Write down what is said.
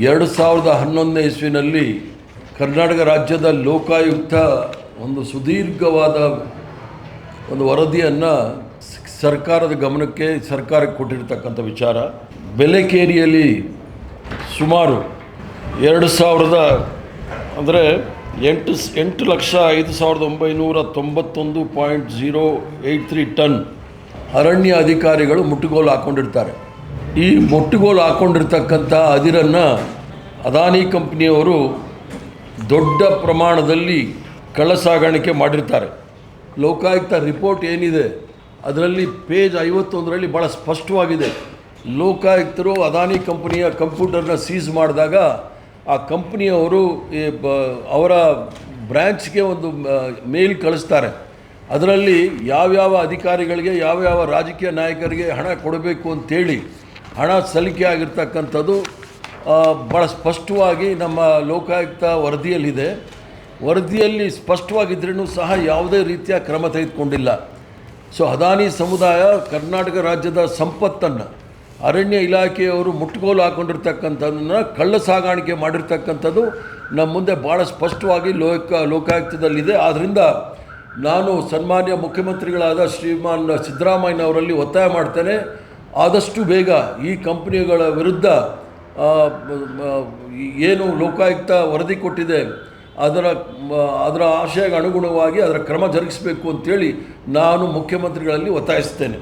ಎರಡು ಸಾವಿರದ ಹನ್ನೊಂದನೇ ಇಸ್ವಿನಲ್ಲಿ ಕರ್ನಾಟಕ ರಾಜ್ಯದ ಲೋಕಾಯುಕ್ತ ಒಂದು ಸುದೀರ್ಘವಾದ ಒಂದು ವರದಿಯನ್ನು ಸರ್ಕಾರದ ಗಮನಕ್ಕೆ ಸರ್ಕಾರಕ್ಕೆ ಕೊಟ್ಟಿರ್ತಕ್ಕಂಥ ವಿಚಾರ. ಬೆಲೆಕೇರಿಯಲ್ಲಿ ಸುಮಾರು ಎರಡು ಸಾವಿರದ ಅಂದರೆ ಎಂಟು ಎಂಟು ಲಕ್ಷ ಐದು ಸಾವಿರದ ಒಂಬೈನೂರ ತೊಂಬತ್ತೊಂದು point zero eight three ton ಅರಣ್ಯ ಅಧಿಕಾರಿಗಳು ಮುಟ್ಟುಗೋಲು ಹಾಕ್ಕೊಂಡಿರ್ತಾರೆ ಈ ಮೊಟ್ಟುಗೋಲು ಹಾಕ್ಕೊಂಡಿರ್ತಕ್ಕಂಥ ಅದಿರನ್ನು ಅದಾನಿ ಕಂಪ್ನಿಯವರು ದೊಡ್ಡ ಪ್ರಮಾಣದಲ್ಲಿ ಕಳ್ಳಸಾಗಾಣಿಕೆ ಮಾಡಿರ್ತಾರೆ. ಲೋಕಾಯುಕ್ತ ರಿಪೋರ್ಟ್ ಏನಿದೆ, ಅದರಲ್ಲಿ ಪೇಜ್ ಐವತ್ತೊಂದರಲ್ಲಿ ಭಾಳ ಸ್ಪಷ್ಟವಾಗಿದೆ. ಲೋಕಾಯುಕ್ತರು ಅದಾನಿ ಕಂಪ್ನಿಯ ಕಂಪ್ಯೂಟರ್ನ ಸೀಸ್ ಮಾಡಿದಾಗ ಆ ಕಂಪ್ನಿಯವರು ಈ ಅವರ ಬ್ರ್ಯಾಂಚ್ಗೆ ಒಂದು ಮೇಲ್ ಕಳಿಸ್ತಾರೆ. ಅದರಲ್ಲಿ ಯಾವ್ಯಾವ ಅಧಿಕಾರಿಗಳಿಗೆ, ಯಾವ್ಯಾವ ರಾಜಕೀಯ ನಾಯಕರಿಗೆ ಹಣ ಕೊಡಬೇಕು ಅಂತೇಳಿ ಹಣ ಸಲ್ಲಿಕೆ ಆಗಿರ್ತಕ್ಕಂಥದ್ದು ಭಾಳ ಸ್ಪಷ್ಟವಾಗಿ ನಮ್ಮ ಲೋಕಾಯುಕ್ತ ವರದಿಯಲ್ಲಿದೆ. ವರದಿಯಲ್ಲಿ ಸ್ಪಷ್ಟವಾಗಿದ್ರೂ ಸಹ ಯಾವುದೇ ರೀತಿಯ ಕ್ರಮ ತೆಗೆದುಕೊಂಡಿಲ್ಲ. ಸೊ, ಅದಾನಿ ಸಮುದಾಯ ಕರ್ನಾಟಕ ರಾಜ್ಯದ ಸಂಪತ್ತನ್ನು, ಅರಣ್ಯ ಇಲಾಖೆಯವರು ಮುಟ್ಟುಗೋಲು ಹಾಕ್ಕೊಂಡಿರ್ತಕ್ಕಂಥದ್ದನ್ನು ಕಳ್ಳ ಸಾಗಾಣಿಕೆ ಮಾಡಿರ್ತಕ್ಕಂಥದ್ದು ನಮ್ಮ ಮುಂದೆ ಭಾಳ ಸ್ಪಷ್ಟವಾಗಿ ಲೋಕ, ಲೋಕಾಯುಕ್ತದಲ್ಲಿದೆ. ಆದ್ದರಿಂದ ನಾನು ಸನ್ಮಾನ್ಯ ಮುಖ್ಯಮಂತ್ರಿಗಳಾದ ಶ್ರೀಮಾನ್ ಸಿದ್ದರಾಮಯ್ಯನವರಲ್ಲಿ ಒತ್ತಾಯ ಮಾಡ್ತೇನೆ. ಆದಷ್ಟು ಬೇಗ ಈ ಕಂಪ್ನಿಗಳ ವಿರುದ್ಧ ಏನು ಲೋಕಾಯುಕ್ತ ವರದಿ ಕೊಟ್ಟಿದೆ, ಅದರ ಅದರ ಆಶಯಕ್ಕೆ ಅನುಗುಣವಾಗಿ ಅದರ ಕ್ರಮ ಜರುಗಿಸಬೇಕು ಅಂತೇಳಿ ನಾನು ಮುಖ್ಯಮಂತ್ರಿಗಳಲ್ಲಿ ಒತ್ತಾಯಿಸ್ತೇನೆ